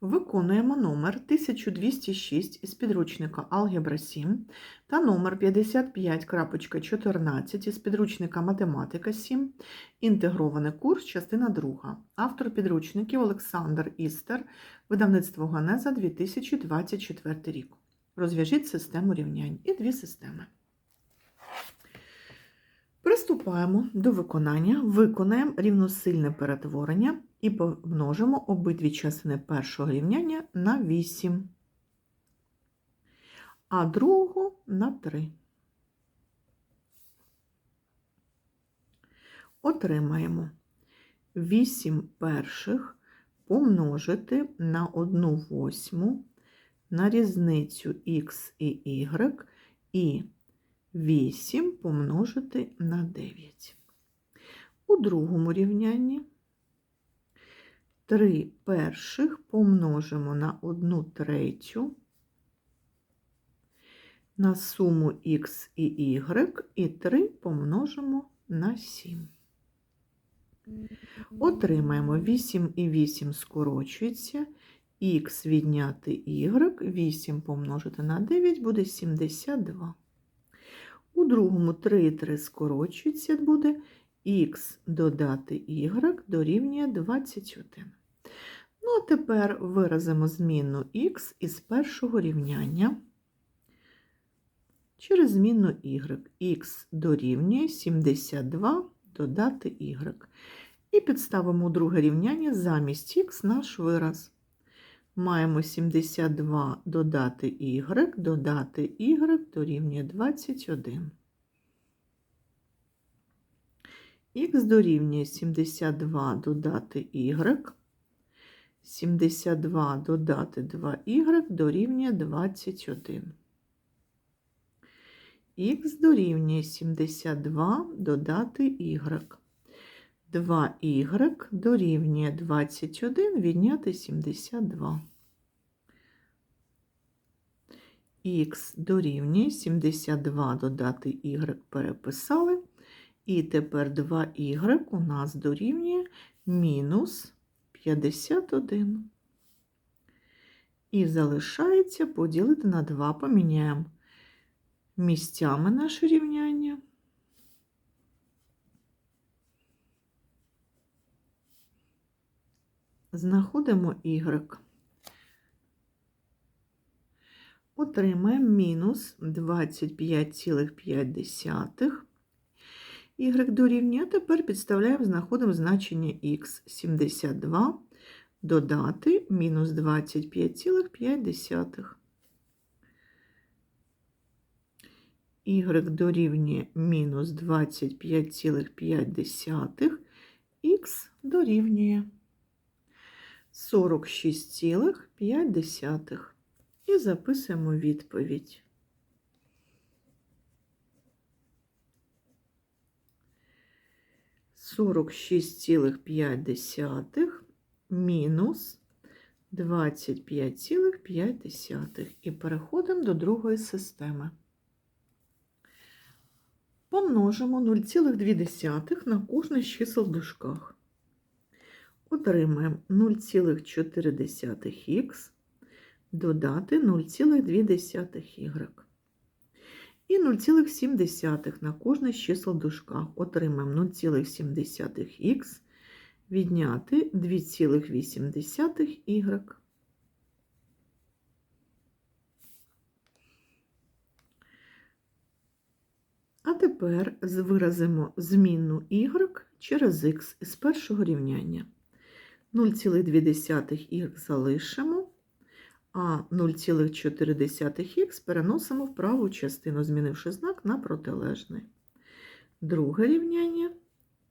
Виконуємо номер 1206 із підручника Алгебра 7 та номер 55.14 із підручника Математика 7, інтегрований курс, частина 2. Автор підручників Олександр Істер, видавництво Ганеза 2024 рік. Розв'яжіть систему рівнянь і дві системи. Приступаємо до виконання. Виконаємо рівносильне перетворення і помножимо обидві частини першого рівняння на 8, а другого на 3. Отримаємо 8 перших помножити на 1 восьму на різницю х і y і 8 помножити на 9. У другому рівнянні 3 перших помножимо на 1 третю на суму х і y, і 3 помножимо на 7. Отримаємо 8 і 8 скорочується, х відняти y, 8 помножити на 9 буде 72. У другому 3 і 3 скорочується, буде х додати y дорівнює 21. Ну, а тепер виразимо змінну х із першого рівняння через змінну y. х дорівнює 72 додати y. І підставимо у друге рівняння замість х наш вираз. Маємо 72 додати y, додати y дорівнює 21. Х дорівнює 72 додати y, 72 додати 2y дорівнює 21. Х дорівнює 72 додати y. 2y дорівнює 21 відняти 72. Х дорівнює 72 додати y переписали. І тепер 2y у нас дорівнює мінус 51. І залишається поділити на 2. Поміняємо місцями наше рівняння. Знаходимо y. Отримаємо мінус 25,5. Y дорівнює, тепер підставляємо, знаходимо значення х 72 додати мінус 25,5. Y дорівнює мінус 25,5, х дорівнює 46,5. І записуємо відповідь. Сорок шість цілих п'ять десятих мінус двадцять п'ять цілих п'ять десятих. І переходимо до другої системи. Помножимо 0,2 на кожне з чисел в дужках. Отримаємо 0,4х додати 0,2y. І 0,7 на кожне з чисел в дужках. Отримаємо 0,7х відняти 2,8y. А тепер виразимо змінну y через х із першого рівняння. 0,2х залишимо, а 0,4х переносимо в праву частину, змінивши знак на протилежний. Друге рівняння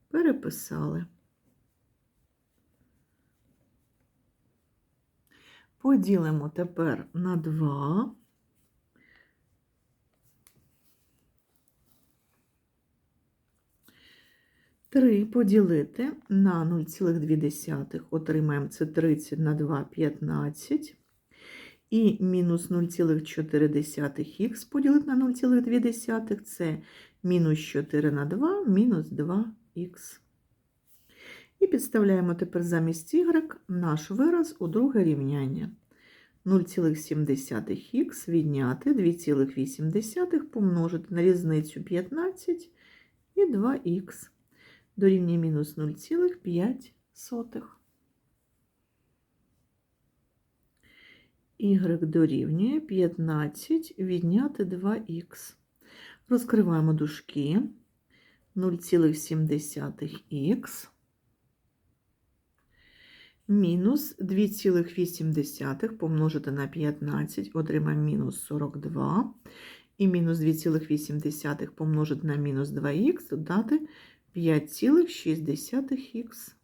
переписали. Поділимо тепер на 2. Три поділити на 0,2 отримаємо це 30 на 2 – 15. І мінус 0,4х поділити на 0,2 це мінус 4 на 2, мінус 2х. І підставляємо тепер замість y наш вираз у друге рівняння. 0,7х відняти 2,8 помножити на різницю 15 і 2х дорівнює мінус 0,5. Y дорівнює 15 відняти 2х. Розкриваємо дужки. 0,7х мінус 2,8 помножити на 15, отримаємо мінус 42. І мінус 2,8 помножити на мінус 2х, додати 5,6х.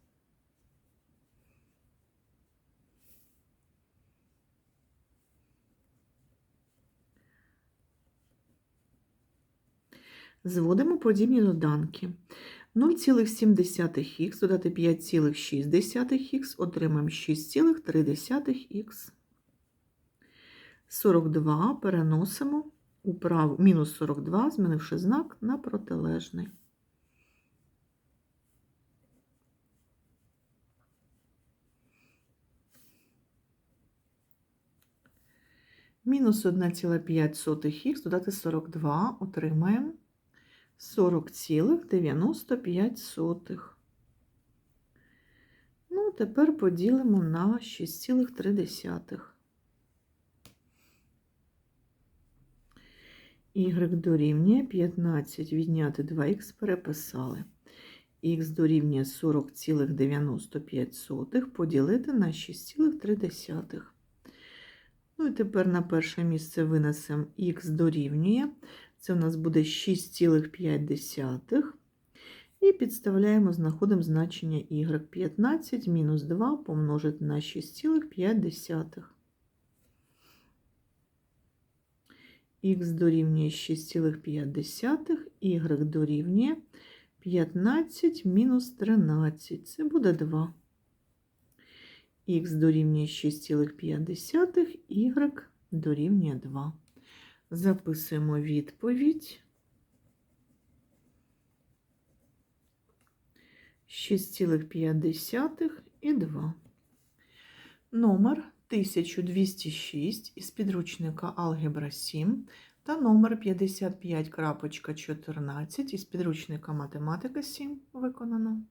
Зводимо подібні доданки. 0,7х додати 5,6х, отримаємо 6,3х. 42 переносимо у праву, мінус 42, змінивши знак на протилежний. Мінус 1,5х додати 42, отримаємо 40,95. Ну, тепер поділимо на 6,3. Y дорівнює 15 відняти 2х переписали. Х дорівнює 40,95 поділити на 6,3. Ну і тепер на перше місце винесемо х дорівнює. Це у нас буде 6,5. І підставляємо, знаходимо значення y 15 мінус 2 помножити на 6,5. Х дорівнює 6,5, y дорівнює 15 мінус 13. Це буде 2. Х дорівнює 6,5, y дорівнює 2. Записуємо відповідь. 6,5 і 2. Номер 1206 із підручника Алгебра 7 та номер 55.14 із підручника Математика 7 виконано.